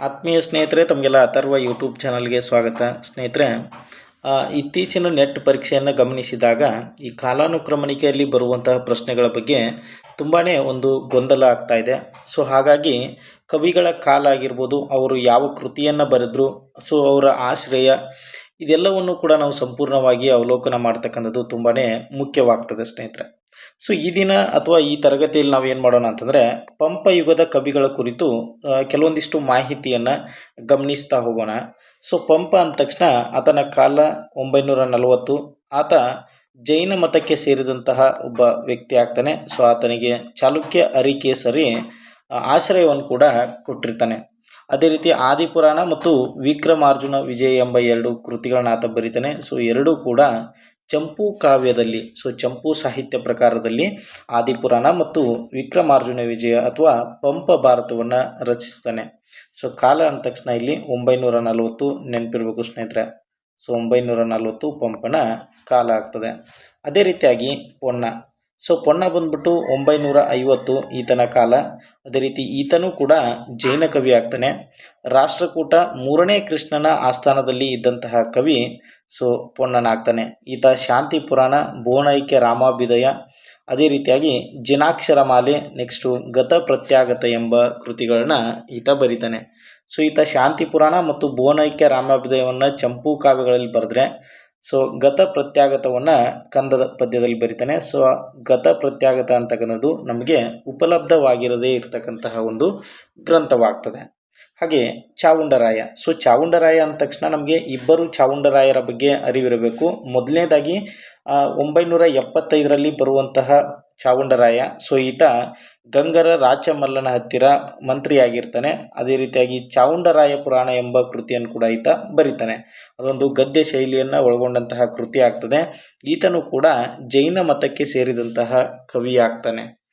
ಆತ್ಮೀಯ ಸ್ನೇಹಿತರೆ ತಮಗೆಲ್ಲ ಅಥರ್ವ ಯೂಟ್ಯೂಬ್ ಚಾನಲ್ಗೆ ಸ್ವಾಗತ. ಸ್ನೇಹಿತರೆ ಇತ್ತೀಚಿನ ನೆಟ್ ಪರೀಕ್ಷೆಯನ್ನು ಗಮನಿಸಿದಾಗ ಈ ಕಾಲಾನುಕ್ರಮಣಿಕೆಯಲ್ಲಿ ಬರುವಂತಹ ಪ್ರಶ್ನೆಗಳ ಬಗ್ಗೆ ತುಂಬಾ ಒಂದು ಗೊಂದಲ ಆಗ್ತಾ ಇದೆ. ಸೊ, ಹಾಗಾಗಿ ಕವಿಗಳ ಕಾಲ ಆಗಿರ್ಬೋದು, ಅವರು ಯಾವ ಕೃತಿಯನ್ನು ಬರೆದ್ರು, ಸೊ, ಅವರ ಆಶ್ರಯ, ಇದೆಲ್ಲವನ್ನು ಕೂಡ ನಾವು ಸಂಪೂರ್ಣವಾಗಿ ಅವಲೋಕನ ಮಾಡ್ತಕ್ಕಂಥದ್ದು ತುಂಬಾ ಮುಖ್ಯವಾಗ್ತದೆ ಸ್ನೇಹಿತರೆ. ಸೊ, ಈ ದಿನ ಅಥವಾ ಈ ತರಗತಿಯಲ್ಲಿ ನಾವು ಏನು ಮಾಡೋಣ ಅಂತಂದರೆ ಪಂಪ ಯುಗದ ಕವಿಗಳ ಕುರಿತು ಕೆಲವೊಂದಿಷ್ಟು ಮಾಹಿತಿಯನ್ನು ಗಮನಿಸ್ತಾ ಹೋಗೋಣ. ಸೊ ಪಂಪ ಅಂದ ತಕ್ಷಣ ಆತನ ಕಾಲ ಒಂಬೈನೂರ ನಲವತ್ತು. ಆತ ಜೈನ ಮತಕ್ಕೆ ಸೇರಿದಂತಹ ಒಬ್ಬ ವ್ಯಕ್ತಿ ಆಗ್ತಾನೆ. ಸೊ ಆತನಿಗೆ ಚಾಲುಕ್ಯ ಅರಿಕೇಸರಿ ಆಶ್ರಯವನ್ನು ಕೂಡ ಕೊಟ್ಟಿರ್ತಾನೆ. ಅದೇ ರೀತಿ ಆದಿಪುರಾಣ ಮತ್ತು ವಿಕ್ರಮಾರ್ಜುನ ವಿಜಯ ಎಂಬ ಎರಡು ಕೃತಿಗಳನ್ನ ಆತ ಬರೀತಾನೆ. ಸೊ ಎರಡೂ ಕೂಡ ಚಂಪು ಕಾವ್ಯದಲ್ಲಿ ಸೊ ಚಂಪು ಸಾಹಿತ್ಯ ಪ್ರಕಾರದಲ್ಲಿ ಆದಿಪುರಾಣ ಮತ್ತು ವಿಕ್ರಮಾರ್ಜುನ ವಿಜಯ ಅಥವಾ ಪಂಪ ಭಾರತವನ್ನು ರಚಿಸ್ತಾನೆ. ಸೊ ಕಾಲ ಅಂದ ತಕ್ಷಣ ಇಲ್ಲಿ ಒಂಬೈನೂರ ನಲವತ್ತು ನೆನಪಿರ್ಬೇಕು ಸ್ನೇಹಿತರೆ. ಸೊ ಒಂಬೈನೂರ ನಲವತ್ತು ಪಂಪನ ಕಾಲ ಆಗ್ತದೆ. ಅದೇ ರೀತಿಯಾಗಿ ಪೊನ್ನ. ಸೊ ಪೊನ್ನ ಬಂದ್ಬಿಟ್ಟು ಒಂಬೈನೂರ ಐವತ್ತು ಈತನ ಕಾಲ. ಅದೇ ರೀತಿ ಈತನೂ ಕೂಡ ಜೈನ ಕವಿ ಆಗ್ತಾನೆ. ರಾಷ್ಟ್ರಕೂಟ ಮೂರನೇ ಕೃಷ್ಣನ ಆಸ್ಥಾನದಲ್ಲಿ ಇದ್ದಂತಹ ಕವಿ ಸೊ ಪೊನ್ನನಾಗ್ತಾನೆ ಈತ ಶಾಂತಿ ಪುರಾಣ ಭುವನೈಕ್ಯ ರಾಮಾಭ್ಯುದಯ ಅದೇ ರೀತಿಯಾಗಿ ಜಿನಾಕ್ಷರ ಮಾಲೆ, ನೆಕ್ಸ್ಟು ಗತ ಪ್ರತ್ಯಾಗತ ಎಂಬ ಕೃತಿಗಳನ್ನ ಈತ ಬರೀತಾನೆ. ಸೊ ಈತ ಶಾಂತಿ ಪುರಾಣ ಮತ್ತು ಭುವನೈಕ್ಯ ರಾಮಾಭ್ಯುದಯವನ್ನು ಚಂಪು ಕಾವ್ಯಗಳಲ್ಲಿ ಬರೆದ್ರೆ ಸೊ ಗತ ಪ್ರತ್ಯಾಗತವನ್ನು ಕಂದದ ಪದ್ಯದಲ್ಲಿ ಬರಿತಾನೆ. ಸೊ ಗತ ಪ್ರತ್ಯಾಗತ ಅಂತಕ್ಕಂಥದ್ದು ನಮಗೆ ಉಪಲಬ್ಧವಾಗಿರದೇ ಇರತಕ್ಕಂತಹ ಒಂದು ಗ್ರಂಥವಾಗ್ತದೆ. ಹಾಗೆ ಚಾವುಂಡರಾಯ. ಸೊ ಚಾವುಂಡರಾಯ ಅಂದ ತಕ್ಷಣ ನಮಗೆ ಇಬ್ಬರು ಚಾವುಂಡರಾಯರ ಬಗ್ಗೆ ಅರಿವಿರಬೇಕು. ಮೊದಲನೇದಾಗಿ ಒಂಬೈನೂರ ಎಪ್ಪತ್ತೈದರಲ್ಲಿ ಬರುವಂತಹ ಚಾವುಂಡರಾಯ ಸೊ, ಈತ ಗಂಗರ ರಾಚಮಲ್ಲನ ಹತ್ತಿರ ಮಂತ್ರಿಯಾಗಿರ್ತಾನೆ. ಅದೇ ರೀತಿಯಾಗಿ ಚಾವುಂಡರಾಯ ಪುರಾಣ ಎಂಬ ಕೃತಿಯನ್ನು ಕೂಡ ಈತ ಬರೀತಾನೆ. ಅದೊಂದು ಗದ್ಯ ಶೈಲಿಯನ್ನು ಒಳಗೊಂಡಂತಹ ಕೃತಿ ಆಗ್ತದೆ. ಈತನು ಕೂಡ ಜೈನ ಮತಕ್ಕೆ ಸೇರಿದಂತಹ ಕವಿ ಆಗ್ತಾನೆ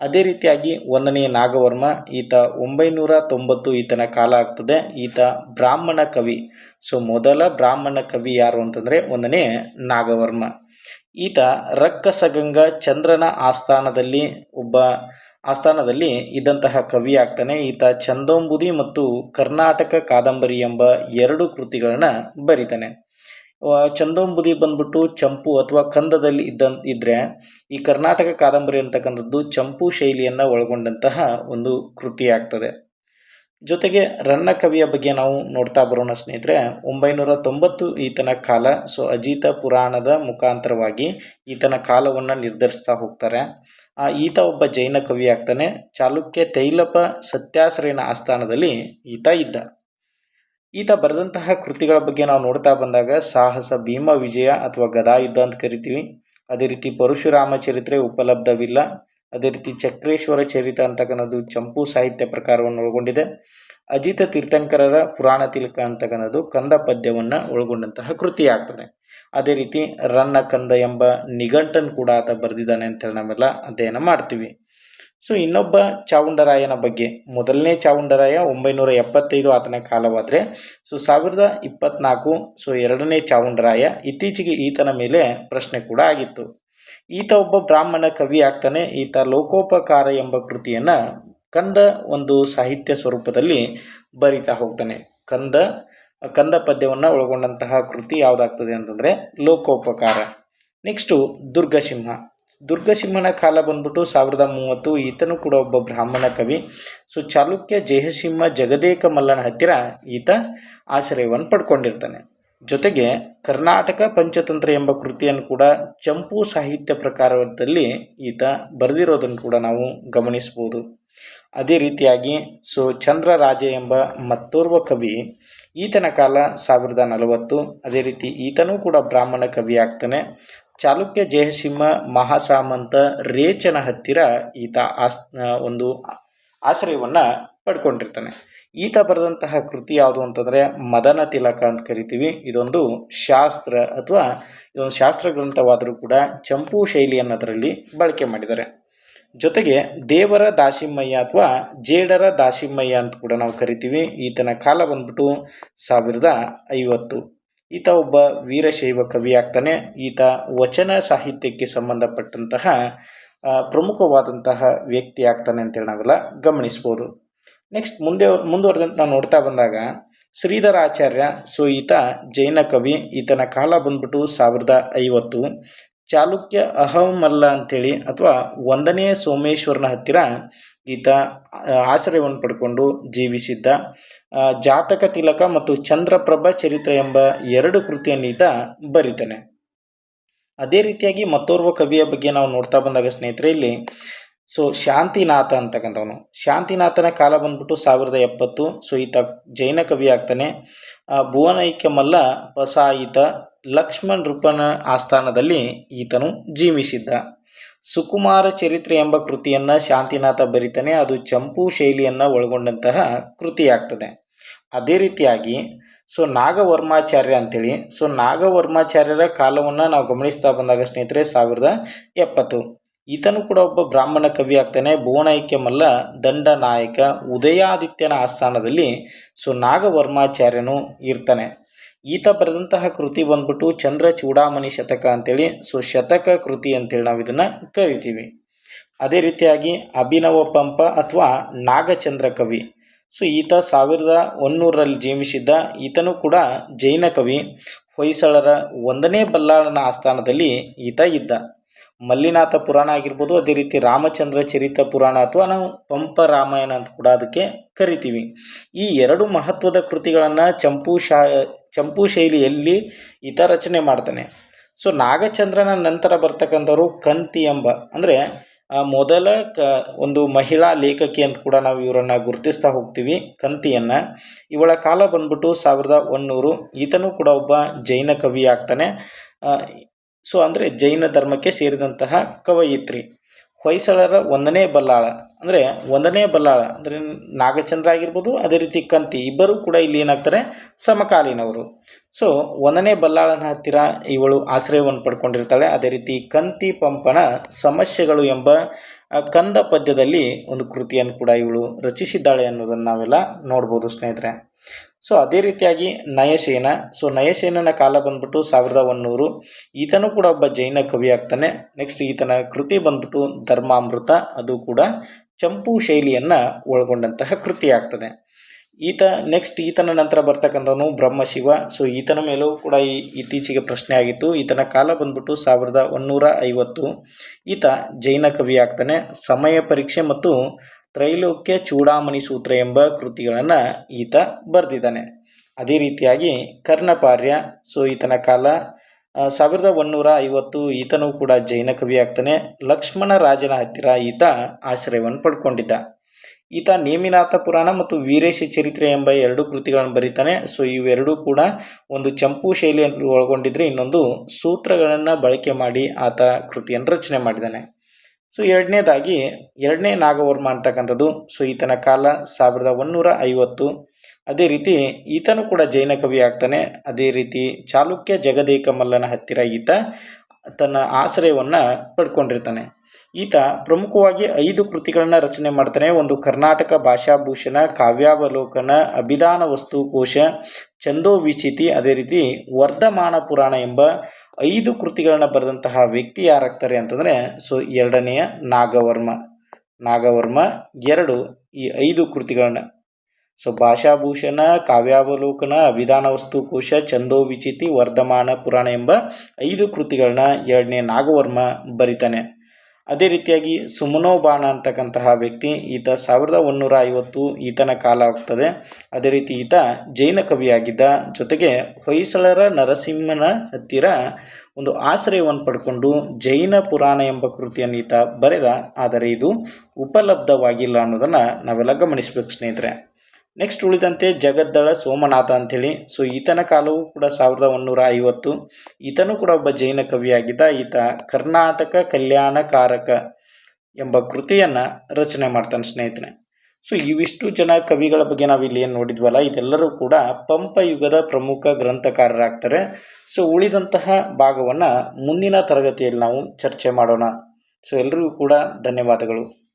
ಅದೇ ರೀತಿಯಾಗಿ ಒಂದನೇ ನಾಗವರ್ಮ, ಈತ ಒಂಬೈನೂರ ತೊಂಬತ್ತು ಈತನ ಕಾಲ ಆಗ್ತದೆ. ಈತ ಬ್ರಾಹ್ಮಣ ಕವಿ. ಸೊ, ಮೊದಲ ಬ್ರಾಹ್ಮಣ ಕವಿ ಯಾರು ಅಂತಂದರೆ ಒಂದನೇ ನಾಗವರ್ಮ. ಈತ ರಕ್ಕಸಗಂಗ ಚಂದ್ರನ ಆಸ್ಥಾನದಲ್ಲಿ ಒಬ್ಬ ಆಸ್ಥಾನದಲ್ಲಿ ಇದ್ದಂತಹ ಕವಿ ಆಗ್ತಾನೆ ಈತ ಚಂದೋಂಬುದಿ ಮತ್ತು ಕರ್ನಾಟಕ ಕಾದಂಬರಿ ಎಂಬ ಎರಡು ಕೃತಿಗಳನ್ನ ಬರೀತಾನೆ. ಚಂದೋಂಬುದಿ ಬಂದ್ಬಿಟ್ಟು ಚಂಪು ಅಥವಾ ಕಂದದಲ್ಲಿ ಇದ್ದ, ಇದ್ರೆ ಈ ಕರ್ನಾಟಕ ಕಾದಂಬರಿ ಅಂತಕ್ಕಂಥದ್ದು ಚಂಪು ಶೈಲಿಯನ್ನು ಒಳಗೊಂಡಂತಹ ಒಂದು ಕೃತಿ ಆಗ್ತದೆ ಜೊತೆಗೆ ರನ್ನ ಕವಿಯ ಬಗ್ಗೆ ನಾವು ನೋಡ್ತಾ ಬರೋಣ ಸ್ನೇಹಿತರೆ ಒಂಬೈನೂರ ತೊಂಬತ್ತು ಈತನ ಕಾಲ ಸೊ ಅಜಿತ ಪುರಾಣದ ಮುಖಾಂತರವಾಗಿ ಈತನ ಕಾಲವನ್ನು ನಿರ್ಧರಿಸ್ತಾ ಹೋಗ್ತಾರೆ. ಆ, ಈತ ಒಬ್ಬ ಜೈನ ಕವಿ ಆಗ್ತಾನೆ. ಚಾಲುಕ್ಯ ತೈಲಪ ಸತ್ಯಾಶ್ರಯನ ಆಸ್ಥಾನದಲ್ಲಿ ಈತ ಇದ್ದ. ಈತ ಬರೆದಂತಹ ಕೃತಿಗಳ ಬಗ್ಗೆ ನಾವು ನೋಡ್ತಾ ಬಂದಾಗ ಸಾಹಸ ಭೀಮ ವಿಜಯ ಅಥವಾ ಗದಾಯುದ್ಧ ಅಂತ ಕರಿತೀವಿ. ಅದೇ ರೀತಿ ಪರಶುರಾಮ ಚರಿತ್ರೆ ಉಪಲಬ್ಧವಿಲ್ಲ. ಅದೇ ರೀತಿ ಚಕ್ರೇಶ್ವರ ಚರಿತ ಅಂತಕ್ಕನ್ನೋದು ಚಂಪು ಸಾಹಿತ್ಯ ಪ್ರಕಾರವನ್ನು ಒಳಗೊಂಡಿದೆ. ಅಜಿತ ತೀರ್ಥಂಕರರ ಪುರಾಣ ತಿಲಕ ಅಂತಕ್ಕನ್ನೋದು ಕಂದ ಪದ್ಯವನ್ನು ಒಳಗೊಂಡಂತಹ ಕೃತಿ ಆಗ್ತದೆ ಅದೇ ರೀತಿ ರನ್ನ ಕಂದ ಎಂಬ ನಿಘಂಟನ್ ಕೂಡ ಆತ ಬರೆದಿದ್ದಾನೆ ಅಂತೇಳಿ ನಾವೆಲ್ಲ ಅಧ್ಯಯನ ಮಾಡ್ತೀವಿ. ಸೊ, ಇನ್ನೊಬ್ಬ ಚಾವುಂಡರಾಯನ ಬಗ್ಗೆ ಮೊದಲನೇ ಚಾವುಂಡರಾಯ ಒಂಬೈನೂರ ಎಪ್ಪತ್ತೈದು ಆತನ ಕಾಲವಾದರೆ, ಸೊ, ಸಾವಿರದ ಇಪ್ಪತ್ನಾಲ್ಕು, ಸೊ, ಎರಡನೇ ಚಾವುಂಡರಾಯ ಇತ್ತೀಚೆಗೆ ಈತನ ಮೇಲೆ ಪ್ರಶ್ನೆ ಕೂಡ ಆಗಿತ್ತು. ಈತ ಒಬ್ಬ ಬ್ರಾಹ್ಮಣ ಕವಿ ಆಗ್ತಾನೆ. ಈತ ಲೋಕೋಪಕಾರ ಎಂಬ ಕೃತಿಯನ್ನು ಕಂದ ಒಂದು ಸಾಹಿತ್ಯ ಸ್ವರೂಪದಲ್ಲಿ ಬರಿತಾ ಹೋಗ್ತಾನೆ. ಕಂದ ಕಂದ ಪದ್ಯವನ್ನು ಒಳಗೊಂಡಂತಹ ಕೃತಿ ಯಾವುದಾಗ್ತದೆ ಅಂತಂದರೆ ಲೋಕೋಪಕಾರ. ನೆಕ್ಸ್ಟು ದುರ್ಗಸಿಂಹ. ದುರ್ಗಸಿಂಹನ ಕಾಲ ಬಂದ್ಬಿಟ್ಟು ಸಾವಿರದ ಮೂವತ್ತು ಈತನು ಕೂಡ ಒಬ್ಬ ಬ್ರಾಹ್ಮಣ ಕವಿ. ಸೊ ಚಾಲುಕ್ಯ ಜಯಸಿಂಹ ಜಗದೇಕ ಮಲ್ಲನ ಹತ್ತಿರ ಈತ ಆಶ್ರಯವನ್ನು ಪಡ್ಕೊಂಡಿರ್ತಾನೆ. ಜೊತೆಗೆ ಕರ್ನಾಟಕ ಪಂಚತಂತ್ರ ಎಂಬ ಕೃತಿಯನ್ನು ಕೂಡ ಚಂಪು ಸಾಹಿತ್ಯ ಪ್ರಕಾರದಲ್ಲಿ ಈತ ಬರೆದಿರೋದನ್ನು ಕೂಡ ನಾವು ಗಮನಿಸ್ಬೋದು ಅದೇ ರೀತಿಯಾಗಿ ಸೊ ಚಂದ್ರರಾಜ ಎಂಬ ಮತ್ತೋರ್ವ ಕವಿ ಈತನ ಕಾಲ ಸಾವಿರದ ನಲವತ್ತು, ಅದೇ ರೀತಿ ಈತನೂ ಕೂಡ ಬ್ರಾಹ್ಮಣ ಕವಿ ಆಗ್ತಾನೆ ಚಾಲುಕ್ಯ ಜಯಸಿಂಹ ಮಹಾಸಾಮಂತ ರೇಚನ ಹತ್ತಿರ ಈತ ಆಸ್ ಒಂದು ಆಶ್ರಯವನ್ನು ಪಡ್ಕೊಂಡಿರ್ತಾನೆ. ಈತ ಬರೆದಂತಹ ಕೃತಿ ಯಾವುದು ಅಂತಂದರೆ ಮದನ ತಿಲಕ ಅಂತ ಕರಿತೀವಿ. ಇದೊಂದು ಶಾಸ್ತ್ರ ಅಥವಾ ಇದೊಂದು ಶಾಸ್ತ್ರ ಗ್ರಂಥವಾದರೂ ಕೂಡ ಚಂಪು ಶೈಲಿಯನ್ನು ಅದರಲ್ಲಿ ಬಳಕೆ ಮಾಡಿದ್ದಾರೆ. ಜೊತೆಗೆ ದೇವರ ದಾಸಿಮಯ್ಯ ಅಥವಾ ಜೇಡರ ದಾಸಿಮಯ್ಯ ಅಂತ ಕೂಡ ನಾವು ಕರಿತೀವಿ. ಈತನ ಕಾಲ ಬಂದ್ಬಿಟ್ಟು ಸಾವಿರದ ಐವತ್ತು. ಈತ ಒಬ್ಬ ವೀರಶೈವ ಕವಿ ಆಗ್ತಾನೆ ಈತ ವಚನ ಸಾಹಿತ್ಯಕ್ಕೆ ಸಂಬಂಧಪಟ್ಟಂತಹ ಪ್ರಮುಖವಾದಂತಹ ವ್ಯಕ್ತಿ ಆಗ್ತಾನೆ ಅಂತೇಳಿ ನಾವೆಲ್ಲ ಗಮನಿಸ್ಬೋದು. ನೆಕ್ಸ್ಟ್ ಮುಂದೆ ಮುಂದುವರೆದಂತೆ ನಾವು ನೋಡ್ತಾ ಬಂದಾಗ, ಶ್ರೀಧರ ಆಚಾರ್ಯ ಸೊ ಈತ ಜೈನ ಕವಿ, ಈತನ ಕಾಲ ಬಂದ್ಬಿಟ್ಟು ಸಾವಿರದ ಐವತ್ತು. ಚಾಲುಕ್ಯ ಅಹಮಲ್ಲ ಅಂಥೇಳಿ ಅಥವಾ ಒಂದನೇ ಸೋಮೇಶ್ವರನ ಹತ್ತಿರ ಈತ ಆಶ್ರಯವನ್ನು ಪಡ್ಕೊಂಡು ಜೀವಿಸಿದ್ದ. ಜಾತಕ ತಿಲಕ ಮತ್ತು ಚಂದ್ರಪ್ರಭ ಚರಿತ್ರೆ ಎಂಬ ಎರಡು ಕೃತಿಯನ್ನು ಈತ ಬರೀತಾನೆ. ಅದೇ ರೀತಿಯಾಗಿ ಮತ್ತೋರ್ವ ಕವಿಯ ಬಗ್ಗೆ ನಾವು ನೋಡ್ತಾ ಬಂದಾಗ ಸ್ನೇಹಿತರೆ, ಇಲ್ಲಿ ಸೊ ಶಾಂತಿನಾಥ ಅಂತಕ್ಕಂಥವನು. ಶಾಂತಿನಾಥನ ಕಾಲ ಬಂದ್ಬಿಟ್ಟು ಸಾವಿರದ ಎಪ್ಪತ್ತು ಸೊ ಈತ ಜೈನ ಕವಿ ಆಗ್ತಾನೆ. ಭುವನೈಕ್ಯ ಮಲ್ಲ ಪಸಾಯಿತ ಲಕ್ಷ್ಮಣ್ ರೂಪನ ಆಸ್ಥಾನದಲ್ಲಿ ಈತನು ಜೀವಿಸಿದ್ದ. ಸುಕುಮಾರ ಚರಿತ್ರೆ ಎಂಬ ಕೃತಿಯನ್ನು ಶಾಂತಿನಾಥ ಬರಿತಾನೆ. ಅದು ಚಂಪು ಶೈಲಿಯನ್ನು ಒಳಗೊಂಡಂತಹ ಕೃತಿಯಾಗ್ತದೆ. ಅದೇ ರೀತಿಯಾಗಿ ಸೊ ನಾಗವರ್ಮಾಚಾರ್ಯ ಅಂತೇಳಿ ಸೊ ನಾಗವರ್ಮಾಚಾರ್ಯರ ಕಾಲವನ್ನು ನಾವು ಗಮನಿಸ್ತಾ ಬಂದಾಗ ಸ್ನೇಹಿತರೆ, ಸಾವಿರದ ಎಪ್ಪತ್ತು. ಈತನು ಕೂಡ ಒಬ್ಬ ಬ್ರಾಹ್ಮಣ ಕವಿ ಆಗ್ತಾನೆ. ಭುವನೈಕ್ಯ ಮಲ್ಲ ದಂಡ ನಾಯಕ, ಉದಯಾದಿತ್ಯನ ಆಸ್ಥಾನದಲ್ಲಿ ಸೊ ನಾಗವರ್ಮಾಚಾರ್ಯನು ಇರ್ತಾನೆ. ಈತ ಬರೆದಂತಹ ಕೃತಿ ಬಂದ್ಬಿಟ್ಟು ಚಂದ್ರ ಚೂಡಾಮಣಿ ಶತಕ ಅಂತೇಳಿ ಸೊ ಶತಕ ಕೃತಿ ಅಂತೇಳಿ ನಾವು ಇದನ್ನು ಕರಿತೀವಿ. ಅದೇ ರೀತಿಯಾಗಿ ಅಭಿನವ ಪಂಪ ಅಥವಾ ನಾಗಚಂದ್ರ ಕವಿ. ಸೊ, ಈತ ಸಾವಿರದ ಒಂದೂರಲ್ಲಿ ಜೀವಿಸಿದ್ದ ಈತನು ಕೂಡ ಜೈನ ಕವಿ. ಹೊಯ್ಸಳರ ಒಂದನೇ ಬಲ್ಲಾಳನ ಆಸ್ಥಾನದಲ್ಲಿ ಈತ ಇದ್ದ. ಮಲ್ಲಿನಾಥ ಪುರಾಣ ಆಗಿರ್ಬೋದು, ಅದೇ ರೀತಿ ರಾಮಚಂದ್ರ ಚರಿತ ಪುರಾಣ ಅಥವಾ ನಾವು ಪಂಪ ರಾಮಾಯಣ ಅಂತ ಕೂಡ ಅದಕ್ಕೆ ಕರಿತೀವಿ. ಈ ಎರಡು ಮಹತ್ವದ ಕೃತಿಗಳನ್ನು ಚಂಪು ಶಾ, ಚಂಪು ಶೈಲಿಯಲ್ಲಿ ಈತ ರಚನೆ ಮಾಡ್ತಾನೆ. ಸೊ, ನಾಗಚಂದ್ರನ ನಂತರ ಬರ್ತಕ್ಕಂಥವ್ರು ಕಂತಿ ಎಂಬ. ಅಂದರೆ ಮೊದಲ ಕ, ಒಂದು ಮಹಿಳಾ ಲೇಖಕಿ ಅಂತ ಕೂಡ ನಾವು ಇವರನ್ನು ಗುರುತಿಸ್ತಾ ಹೋಗ್ತೀವಿ, ಕಂತಿಯನ್ನು. ಇವಳ ಕಾಲ ಬಂದ್ಬಿಟ್ಟು ಸಾವಿರದ ಒಂದುನೂರು ಈತನೂ ಕೂಡ ಒಬ್ಬ ಜೈನ ಕವಿ ಆಗ್ತಾನೆ. ಸೊ ಅಂದರೆ ಜೈನ ಧರ್ಮಕ್ಕೆ ಸೇರಿದಂತಹ ಕವಯಿತ್ರಿ. ಹೊಯ್ಸಳರ ಒಂದನೇ ಬಲ್ಲಾಳ. ಅಂದರೆ ಒಂದನೇ ಬಲ್ಲಾಳ ಅಂದರೆ ನಾಗಚಂದ್ರ ಆಗಿರ್ಬೋದು, ಅದೇ ರೀತಿ ಕಂತಿ ಇಬ್ಬರೂ ಕೂಡ ಇಲ್ಲಿ ಏನಾಗ್ತಾರೆ, ಸಮಕಾಲೀನವರು. ಸೊ ಒಂದನೇ ಬಲ್ಲಾಳನ ಹತ್ತಿರ ಇವಳು ಆಶ್ರಯವನ್ನು ಪಡ್ಕೊಂಡಿರ್ತಾಳೆ. ಅದೇ ರೀತಿ ಕಂತಿ ಪಂಪನ ಸಮಸ್ಯೆಗಳು ಎಂಬ ಕಂದ ಪದ್ಯದಲ್ಲಿ ಒಂದು ಕೃತಿಯನ್ನು ಕೂಡ ಇವಳು ರಚಿಸಿದ್ದಾಳೆ ಅನ್ನೋದನ್ನು ನಾವೆಲ್ಲ ನೋಡ್ಬೋದು ಸ್ನೇಹಿತರೆ. ಸೊ ಅದೇ ರೀತಿಯಾಗಿ ನಯಸೇನ. ಸೊ ನಯಸೇನನ ಕಾಲ ಬಂದ್ಬಿಟ್ಟು ಸಾವಿರದ ಒನ್ನೂರು ಈತನೂ ಕೂಡ ಒಬ್ಬ ಜೈನ ಕವಿ ಆಗ್ತಾನೆ ನೆಕ್ಸ್ಟ್ ಈತನ ಕೃತಿ ಬಂದ್ಬಿಟ್ಟು ಧರ್ಮಾಮೃತ. ಅದು ಕೂಡ ಚಂಪು ಶೈಲಿಯನ್ನು ಒಳಗೊಂಡಂತಹ ಕೃತಿ ಆಗ್ತದೆ ಈತ ನೆಕ್ಸ್ಟ್ ಈತನ ನಂತರ ಬರ್ತಕ್ಕಂಥವನು ಬ್ರಹ್ಮಶಿವ. ಸೊ ಈತನ ಮೇಲೂ ಕೂಡ ಈ ಇತ್ತೀಚೆಗೆ ಪ್ರಶ್ನೆ ಆಗಿತ್ತು. ಈತನ ಕಾಲ ಬಂದ್ಬಿಟ್ಟು ಸಾವಿರದ ಒಂದುನೂರ ಐವತ್ತು. ಈತ ಜೈನ ಕವಿ ಆಗ್ತಾನೆ ಸಮಯ ಪರೀಕ್ಷೆ ಮತ್ತು ತ್ರೈಲೋಕ್ಯ ಚೂಡಾಮಣಿ ಸೂತ್ರ ಎಂಬ ಕೃತಿಗಳನ್ನು ಈತ ಬರೆದಿದ್ದಾನೆ. ಅದೇ ರೀತಿಯಾಗಿ ಕರ್ಣಪಾರ್ಯ, ಸೊ ಈತನ ಕಾಲ ಸಾವಿರದ ಒನ್ನೂರ ಐವತ್ತು ಈತನೂ ಕೂಡ ಜೈನ ಕವಿ ಆಗ್ತಾನೆ ಲಕ್ಷ್ಮಣ ರಾಜನ ಹತ್ತಿರ ಈತ ಆಶ್ರಯವನ್ನು ಪಡ್ಕೊಂಡಿದ್ದ. ಈತ ನೇಮಿನಾಥ ಪುರಾಣ ಮತ್ತು ವೀರೇಶ ಚರಿತ್ರೆ ಎಂಬ ಎರಡು ಕೃತಿಗಳನ್ನು ಬರೀತಾನೆ. ಸೊ ಇವೆರಡೂ ಕೂಡ ಒಂದು ಚಂಪು ಶೈಲಿಯನ್ನು ಒಳಗೊಂಡಿದ್ರೆ ಇನ್ನೊಂದು ಸೂತ್ರಗಳನ್ನು ಬಳಕೆ ಮಾಡಿ ಆತ ಕೃತಿಯನ್ನು ರಚನೆ ಮಾಡಿದ್ದಾನೆ. ಸೊ ಎರಡನೇದಾಗಿ, ಎರಡನೇ ನಾಗವರ್ಮ ಅಂತಕ್ಕಂಥದ್ದು. ಸೊ ಈತನ ಕಾಲ ಸಾವಿರದ ಒಂದುನೂರ ಐವತ್ತು. ಅದೇ ರೀತಿ ಈತನು ಕೂಡ ಜೈನ ಕವಿ ಆಗ್ತಾನೆ. ಅದೇ ರೀತಿ ಚಾಲುಕ್ಯ ಜಗದೇಕ ಮಲ್ಲನ ಹತ್ತಿರ ಈತ ತನ್ನ ಆಶ್ರಯವನ್ನು ಪಡ್ಕೊಂಡಿರ್ತಾನೆ. ಈತ ಪ್ರಮುಖವಾಗಿ ಐದು ಕೃತಿಗಳನ್ನು ರಚನೆ ಮಾಡ್ತಾನೆ. ಒಂದು ಕರ್ನಾಟಕ ಭಾಷಾಭೂಷಣ ಕಾವ್ಯಾವಲೋಕನ, ಅಭಿಧಾನ ವಸ್ತುಕೋಶ ಚಂದೋ ವಿಚಿತಿ ಅದೇ ರೀತಿ ವರ್ಧಮಾನ ಪುರಾಣ ಎಂಬ ಐದು ಕೃತಿಗಳನ್ನು ಬರೆದಂತಹ ವ್ಯಕ್ತಿ ಯಾರಾಗ್ತಾರೆ ಅಂತಂದರೆ, ಸೊ ಎರಡನೆಯ ನಾಗವರ್ಮ. ನಾಗವರ್ಮ ಎರಡು ಈ ಐದು ಕೃತಿಗಳನ್ನ ಸೊ ಭಾಷಾಭೂಷಣ ಕಾವ್ಯಾವಲೋಕನ ಅಭಿಧಾನ ವಸ್ತುಕೋಶ ಚಂದೋ ವಿಚಿತಿ ವರ್ಧಮಾನ ಪುರಾಣ ಎಂಬ ಐದು ಕೃತಿಗಳನ್ನ ಎರಡನೇ ನಾಗವರ್ಮ ಬರಿತಾನೆ. ಅದೇ ರೀತಿಯಾಗಿ ಸುಮನೋಬಾಣ ಅಂತಕ್ಕಂತಹ ವ್ಯಕ್ತಿ, ಈತ ಸಾವಿರದ ಒಂದುನೂರ ಐವತ್ತು ಈತನ ಕಾಲ ಆಗ್ತದೆ. ಅದೇ ರೀತಿ ಈತ ಜೈನ ಕವಿಯಾಗಿದ್ದ. ಜೊತೆಗೆ ಹೊಯ್ಸಳರ ನರಸಿಂಹನ ಹತ್ತಿರ ಒಂದು ಆಶ್ರಯವನ್ನು ಪಡ್ಕೊಂಡು ಜೈನ ಪುರಾಣ ಎಂಬ ಕೃತಿಯನ್ನು ಈತ ಬರೆದ. ಆದರೆ ಇದು ಉಪಲಬ್ಧವಾಗಿಲ್ಲ ಅನ್ನೋದನ್ನು ನಾವೆಲ್ಲ ಗಮನಿಸ್ಬೇಕು ಸ್ನೇಹಿತರೆ. ನೆಕ್ಸ್ಟ್ ಉಳಿದಂತೆ ಜಗದ್ದಳ ಸೋಮನಾಥ ಅಂಥೇಳಿ. ಸೊ ಈತನ ಕಾಲವೂ ಕೂಡ ಸಾವಿರದ ಒಂದೂರ ಐವತ್ತು. ಈತನೂ ಕೂಡ ಒಬ್ಬ ಜೈನ ಕವಿಯಾಗಿದ್ದ. ಈತ ಕರ್ನಾಟಕ ಕಲ್ಯಾಣಕಾರಕ ಎಂಬ ಕೃತಿಯನ್ನು ರಚನೆ ಮಾಡ್ತಾನೆ ಸ್ನೇಹಿತರೆ. ಸೊ ಇವಿಷ್ಟು ಜನ ಕವಿಗಳ ಬಗ್ಗೆ ನಾವು ಇಲ್ಲಿ ಏನು ನೋಡಿದ್ವಲ್ಲ, ಇದೆಲ್ಲರೂ ಕೂಡ ಪಂಪ ಯುಗದ ಪ್ರಮುಖ ಗ್ರಂಥಕಾರರಾಗ್ತಾರೆ. ಸೊ ಉಳಿದಂತಹ ಭಾಗವನ್ನು ಮುಂದಿನ ತರಗತಿಯಲ್ಲಿ ನಾವು ಚರ್ಚೆ ಮಾಡೋಣ. ಸೊ ಎಲ್ರಿಗೂ ಕೂಡ ಧನ್ಯವಾದಗಳು.